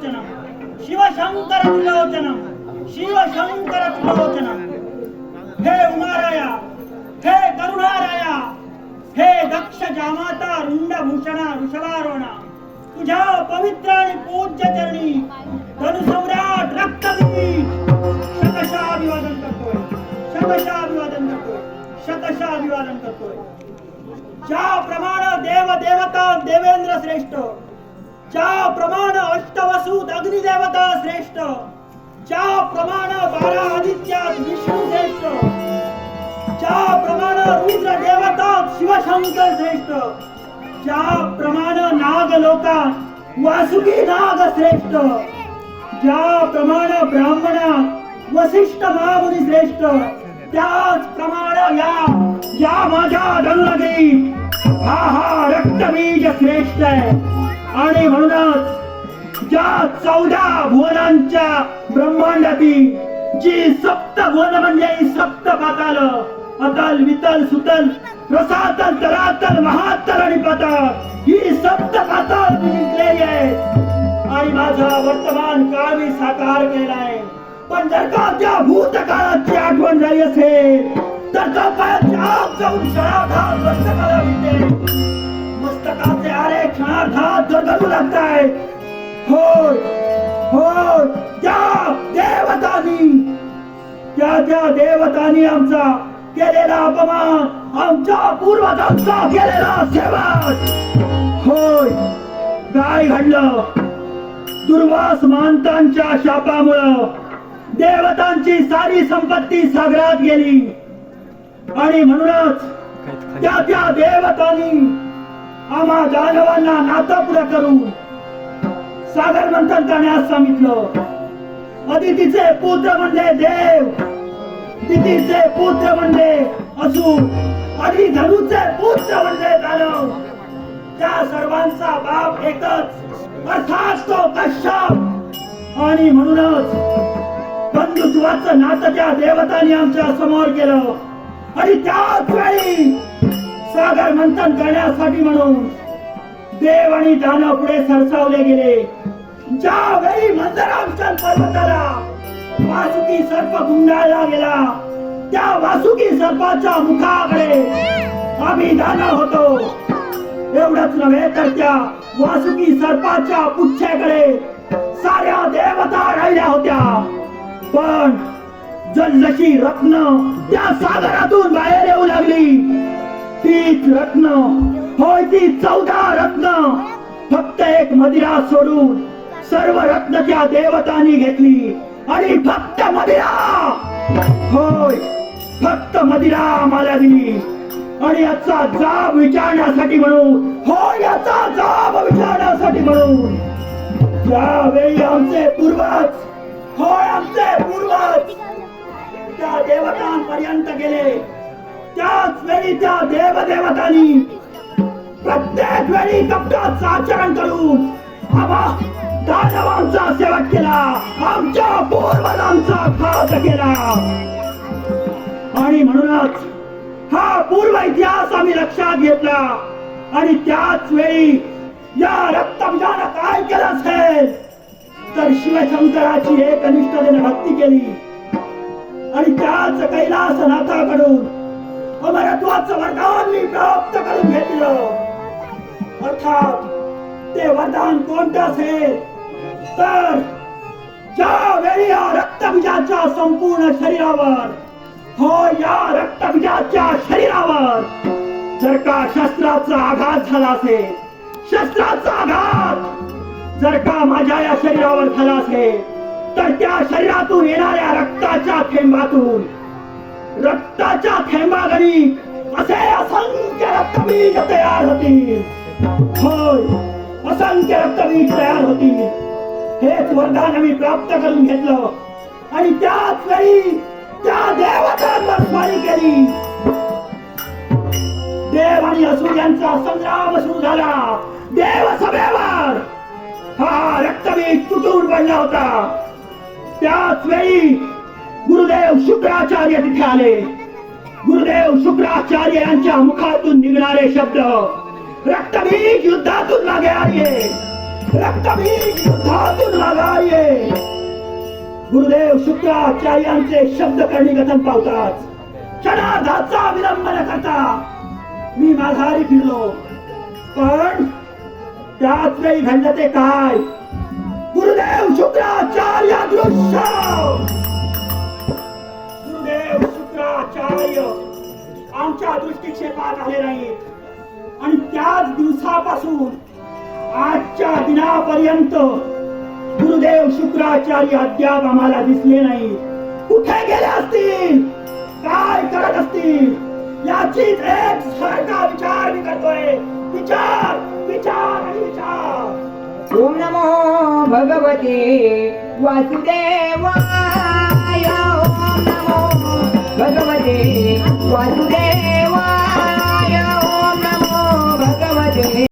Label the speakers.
Speaker 1: त्रिलोचनम शिवशंकर त्रिलोचनम शिवशंकर त्रिलोचनम हे उमाराया हे करुणाराया हे दक्ष जामाता रुंड ऋषभारोणा तुझ्या पवित्र आणि पूज्य चरणी धनुसम्राट रक्तबीज शतशा अभिवादन करतोय. शतशा अभिवादन करतोय. शतशा अभिवादन करतोय ज्याप्रमाणे देव देवता देवेंद्र श्रेष्ठ ज्याप्रमाणे अष्टवसूत अग्निदेवता श्रेष्ठ ज्याप्रमाणे बारा आदित्यात विष्णू श्रेष्ठ ज्याप्रमाणे रुद्र देवतात शिवशंकर श्रेष्ठ ज्याप्रमाणे नाग लोका वासुकी नाग श्रेष्ठ ज्याप्रमाणे ब्राह्मणा वसिष्ठ महामुनी श्रेष्ठ त्याचप्रमाणे या या माझ्या धनुलगी हा हा रक्तबीज श्रेष्ठ आहे. आणि म्हणूनच ज्या चौदा भुवनांच्या ब्रह्मांडातील जी सप्त भुवन म्हणजे सप्त पाताल अतल वितल सुतल रसातल तरातल महातल आणि पाताळ ही सप्त पाताळ जिंकलेली आहे आणि माझा वर्तमान काळ मी साकार केलाय पण जर का त्या भूतकाळाची आठवण झाली असेल तर कपाळाच्या आत जाऊन क्षणार्धात मस्तकाला विटे मस्तकाचे क्षणार्धात गरगरू लागताय होय होय. त्या देवतानी त्या त्या देवतानी आमचा केलेला अपमान आमच्या पूर्वजांचा केलेला सेवा होय. काय घडलं? दुर्वास मांतांच्या शापामुळं देवतांची सारी संपत्ती सागरात गेली. आणि म्हणूनच त्या त्या देवतांनी आम्हा दानवांना नाता पुढं करून सागर मंथन करण्यास सांगितलं. अदितीचे पुत्र म्हणजे देव. दितीचे पुत्र म्हणजे असू आणि धनुचे पुत्र म्हणजे दानव. त्या सर्वांचा बाप एकच. अर्थात तो कश्यप. आणि म्हणूनच बंधुत्वाचं नातं त्या देवतांनी आमच्यासमोर केलं. आणि त्याच वेळी सागर मंथन करण्यासाठी म्हणून देव आणि दानव पुढे सरसावले गेले. ज्यावेळी मंदरांचल पर्वताला. वासुकी सर्प गुंडाळला गेला. त्या वासुकी सर्पाच्या मुखाकडे अभिधान होतो. एवढंच नव्हे तर त्या वासुकी सर्पाच्या पुच्छेकडे साऱ्या देवता राहिल्या होत्या. पण जशी रत्न त्या सागरातून बाहेर येऊ लागली. तीच रत्न. होय ती चौदा रत्न. फक्त एक मदिरा सोडून सर्व रत्न त्या देवतांनी घेतली. आणि फक्त मदिरा. होय फक्त मदिरा आम्हाला दिली. आणि याचा जाब विचारण्यासाठी म्हणून हो याचा जाब विचारण्यासाठी म्हणून. त्यावेळी आमचे पूर्वज होय आमचे पूर्वज त्या देवतांपर्यंत गेले. त्याच वेळी त्या देवदेवतांनी प्रत्येक वेळी कपटाचं आचरण करून आबा दानवांचा सेवक केला. आमच्या पूर्वजांचा घात केला. आणि म्हणूनच हा पूर्व इतिहास आम्ही लक्षात घेतला. आणि त्याच वेळी या रक्तबीजानं काय केलं असेल? तर शिवशंकराची एक अनिष्ठतेने भक्ती केली. आणि त्याच कैलास नाथाकडून अमरत्वाचं वरदान मी प्राप्त करून घेतलं. अर्थात ते वरदान कोणतं असेल? तर ज्यावेळी या रक्तबीजाच्या संपूर्ण शरीरावर हो या रक्तबीजाच्या शरीरावर जर का शस्त्राचा आघात झाला असेल शस्त्राचा आघात जर का माझ्या या शरीरावर झाला असेल तर त्या शरीरातून येणाऱ्या रक्ताच्या थेंबातून रक्ताच्या थेंबागणी असे असंख्य रक्तबीज तयार होतील. होय असंख्य रक्तबीज तयार होतील. हेच वरदान आम्ही प्राप्त करून घेतलं. आणि त्याच वेळी त्या देवतांवर स्वारी केली. देव आणि असुर यांचा संग्राम सुरू झाला. देव सभेवर हा रक्तबीज तुटून पडला होता. त्याच वेळी गुरुदेव शुक्राचार्य तिथे आले. गुरुदेव शुक्राचार्य यांच्या मुखातून निघणारे शब्द. रक्तबीज युद्धातून मागे रक्तबीज युद्धातून माघार ये गुरुदेव शुक्राचार्यांचे शब्द करणी कथन पावतात. क्षणार्धाचा विलंब न करता. मी माघारी फिरलो. पण त्याच वेळी घडलं ते काय? गुरुदेव शुक्राचार्य दृश्य आमच्या दृष्टिक्षेपात आले नाहीत. आणि त्याच दिवसापासून आजच्या दिनापर्यंत गुरुदेव शुक्राचार्य अद्याप आम्हाला दिसले नाही कुठे गेले असतील? काय करत असतील? याचीच एक सारखा विचार मी करतोय. विचार विचार आणि विचार.
Speaker 2: ओम नमो भगवते वासुदेवाय. ओम नमो भगवते वासुदेव